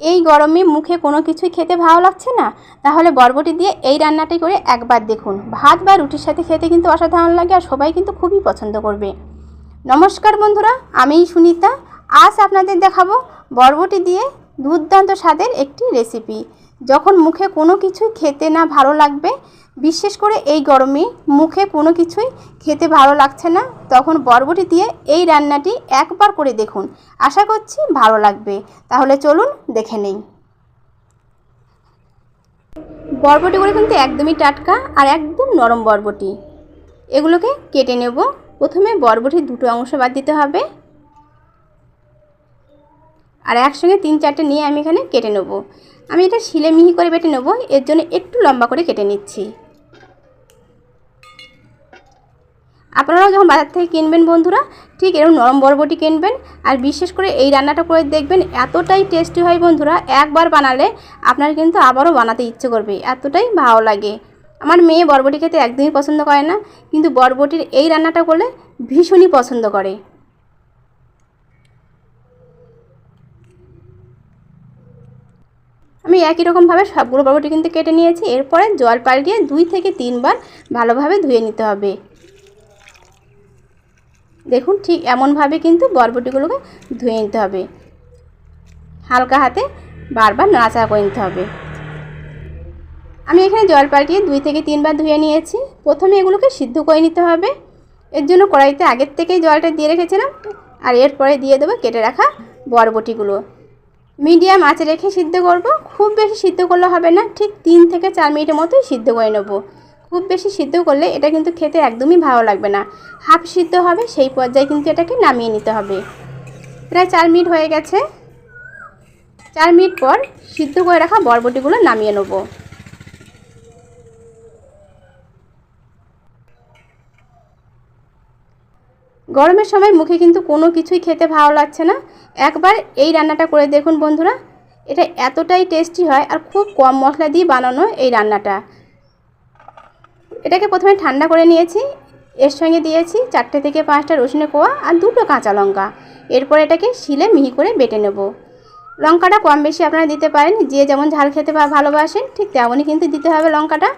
এই গরমে মুখে কোনো কিছুই খেতে ভালো লাগছে না? তাহলে বরবটি দিয়ে এই রান্নাটি করে একবার দেখুন। ভাত বা রুটির সাথে খেতে কিন্তু অসাধারণ লাগে আর সবাই কিন্তু খুবই পছন্দ করবে। নমস্কার বন্ধুরা, আমি সুনিতা। আজ আপনাদের দেখাবো বরবটি দিয়ে দুর্দান্ত স্বাদের একটি রেসিপি। যখন মুখে কোনো কিছুই খেতে না ভালো লাগবে বিশেষ করে এই গরমে মুখে কোনো কিছুই খেতে ভালো লাগছে না। তখন বরবটি দিয়ে এই রান্নাটি একবার করে দেখুন। আশা করছি ভালো লাগবে। তাহলে চলুন দেখে নেই। বরবটিগুলো কিন্তু একদমই টাটকা আর একদম নরম বরবটি। এগুলোকে কেটে নেব। প্রথমে বরবটির দুটো অংশ বাদ দিতে হবে। আর একসঙ্গে তিন চারটে নিয়ে আমি এখানে কেটে নেব। আমি এটা শিলে মিহি করে বেটে নেব। এর জন্য একটু লম্বা করে কেটে নিচ্ছি। আপনারাও যখন বাজার থেকে কিনবেন বন্ধুরা, ঠিক এরকম নরম বরবটি কিনবেন আর বিশেষ করে এই রান্নাটা করে দেখবেন এতটাই টেস্টি হয় বন্ধুরা, একবার বানালে আপনার কিন্তু আবারও বানাতে ইচ্ছে করবে, এতটাই ভালো লাগে। আমার মেয়ে বরবটি খেতে একদমই পছন্দ করে না, কিন্তু বরবটির এই রান্নাটা করলে ভীষণই পছন্দ করে। আমি একই রকমভাবে সবগুলো বরবটি কিন্তু কেটে নিয়েছি, এরপরে জল পাল্টিয়ে দুই থেকে তিনবার ভালোভাবে ধুয়ে নিতে হবে। দেখুন, ঠিক এমনভাবে কিন্তু বরবটিগুলোকে ধুয়ে নিতে হবে। হালকা হাতে বারবার নাড়াচাড়া করে নিতে হবে। আমি এখানে জল পাল্টিয়ে দুই থেকে তিনবার ধুয়ে নিয়েছি। প্রথমে এগুলোকে সিদ্ধ করে নিতে হবে। এর জন্য কড়াইতে আগের থেকেই জলটা দিয়ে রেখেছিলাম। আর এরপরে দিয়ে দেবো কেটে রাখা বরবটিগুলো। মিডিয়াম আঁচে রেখে সিদ্ধ করব। খুব বেশি সিদ্ধ করলে হবে না। ঠিক তিন থেকে চার মিনিটের মতোই সিদ্ধ করে নেব। খুব বেশি সিদ্ধ করলে এটা কিন্তু খেতে একদমই ভালো লাগবে না। হাফ সিদ্ধ হবে, সেই পর্যায়ে কিন্তু এটাকে নামিয়ে নিতে হবে। প্রায় চার মিনিট হয়ে গেছে। চার মিনিট পর সিদ্ধ করে রাখা বরবটিগুলো নামিয়ে নেব। গরমের সময় মুখে কিন্তু কোনো কিছুই খেতে ভালো লাগছে না। একবার এই রান্নাটা করে দেখুন বন্ধুরা। এটা এতটাই টেস্টি হয় আর খুব কম মশলা দিয়ে বানানো এই রান্নাটা। এটাকে প্রথমে ঠান্ডা করে নিয়েছি। এর সঙ্গে দিয়েছি চারটে থেকে পাঁচটা রসুনের কোয়া আর দুটো কাঁচা লঙ্কা। এরপর এটাকে শিলে মিহি করে বেটে নেব। লঙ্কাটা কম বেশি আপনারা দিতে পারেন, যে যেমন ঝাল খেতে ভালোবাসেন, ঠিক তেমনই কিন্তু দিতে হবে লঙ্কাটা।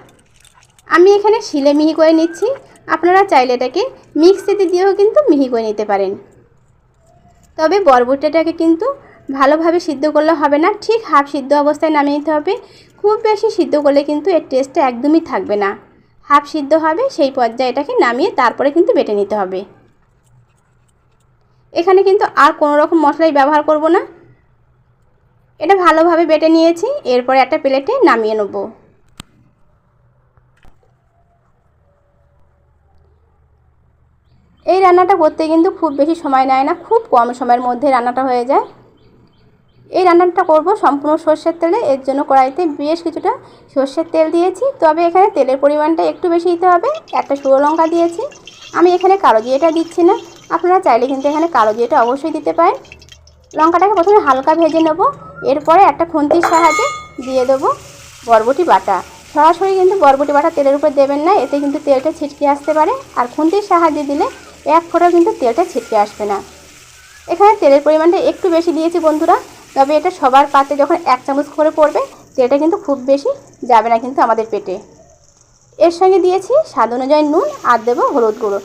আমি এখানে শিলে মিহি করে নিচ্ছি। আপনারা চাইলে এটাকে মিক্সিতে দিয়েও কিন্তু মিহি করে নিতে পারেন। তবে বরবটিটাকে কিন্তু ভালোভাবে সিদ্ধ করলে হবে না, ঠিক হাফ সিদ্ধ অবস্থায় নামিয়ে নিতে হবে। খুব বেশি সিদ্ধ করলে কিন্তু এর টেস্টটা একদমই থাকবে না। হাফ সিদ্ধ হবে, সেই পর্যায়ে এটাকে নামিয়ে তারপরে কিন্তু বেটে নিতে হবে। এখানে কিন্তু আর কোনো রকম মশলাই ব্যবহার করব না। এটা ভালোভাবে বেটে নিয়েছি, এরপরে একটা প্লেটে নামিয়ে নেব। এই রান্নাটা করতে কিন্তু খুব বেশি সময় নেয় না, খুব কম সময়ের মধ্যে রান্নাটা হয়ে যায়। এই রান্নাটা করব সম্পূর্ণ সর্ষের তেলে। এর জন্য কড়াইতে বেশ কিছুটা সর্ষের তেল দিয়েছি। তবে এখানে তেলের পরিমাণটা একটু বেশি দিতে হবে। একটা শুকনো লঙ্কা দিয়েছি। আমি এখানে কালো জিরেটা দিচ্ছি না। আপনারা চাইলে কিন্তু এখানে কালো জিরেটা অবশ্যই দিতে পারেন। লঙ্কাটাকে প্রথমে হালকা ভেজে নেব। এরপরে একটা খুন্তির সাহায্যে দিয়ে দেবো বরবটি বাটা। সরাসরি কিন্তু বরবটি বাটা তেলের উপর দেবেন না। এতে কিন্তু তেলটা ছিটকে আসতে পারে। আর খুন্তির সাহায্যে দিলে এক ফোঁটাও কিন্তু তেলটা ছিটকে আসবে না। এখানে তেলের পরিমাণটা একটু বেশি দিয়েছি বন্ধুরা। তবে এটা সবার পাতে যখন এক চামচ করে পড়বে তেলটা কিন্তু খুব বেশি যাবে না কিন্তু আমাদের পেটে। এর সঙ্গে দিয়েছি স্বাদ অনুযায়ী নুন আর দেবো হলুদ গুঁড়ো।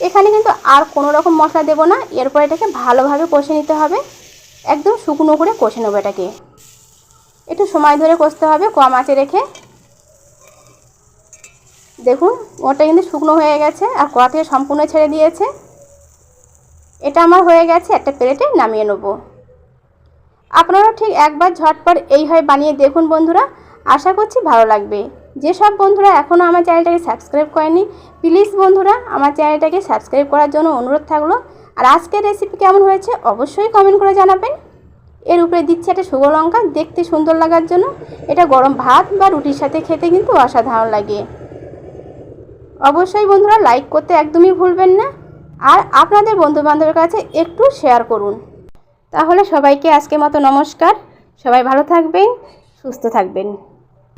এখানে কিন্তু আর কোনো রকম মশলা দেবো না, এরপর এটাকে ভালোভাবে কষে নিতে হবে। একদম শুকনো করে কষে নেব এটাকে। একটু সময় ধরে কষতে হবে, কম আঁচে রেখে। দেখুন, ওটা কিন্তু শুকনো হয়ে গেছে আর কড়া থেকে সম্পূর্ণ ছেড়ে দিয়েছে। এটা আমার হয়ে গেছে একটা প্লেটে নামিয়ে নেব। আপনারাও ঠিক একবার ঝটপট এইভাবে বানিয়ে দেখুন বন্ধুরা। আশা করছি ভালো লাগবে। যেসব বন্ধুরা এখনও আমার চ্যানেলটাকে সাবস্ক্রাইব করেনি, প্লিজ বন্ধুরা আমার চ্যানেলটাকে সাবস্ক্রাইব করার জন্য অনুরোধ থাকল। আর আজকের রেসিপি কেমন হয়েছে অবশ্যই কমেন্ট করে জানাবেন। এর উপরে দিচ্ছে একটা শুকনো লঙ্কা, দেখতে সুন্দর লাগার জন্য। এটা গরম ভাত বা রুটির সাথে খেতে কিন্তু অসাধারণ লাগে। অবশ্যই বন্ধুরা লাইক করতে একদমই ভুলবেন না। আর আপনাদের বন্ধুবান্ধবের কাছে একটু শেয়ার করুন। তাহলে সবাইকে আজকে মতো নমস্কার। সবাই ভালো থাকবেন সুস্থ থাকবেন।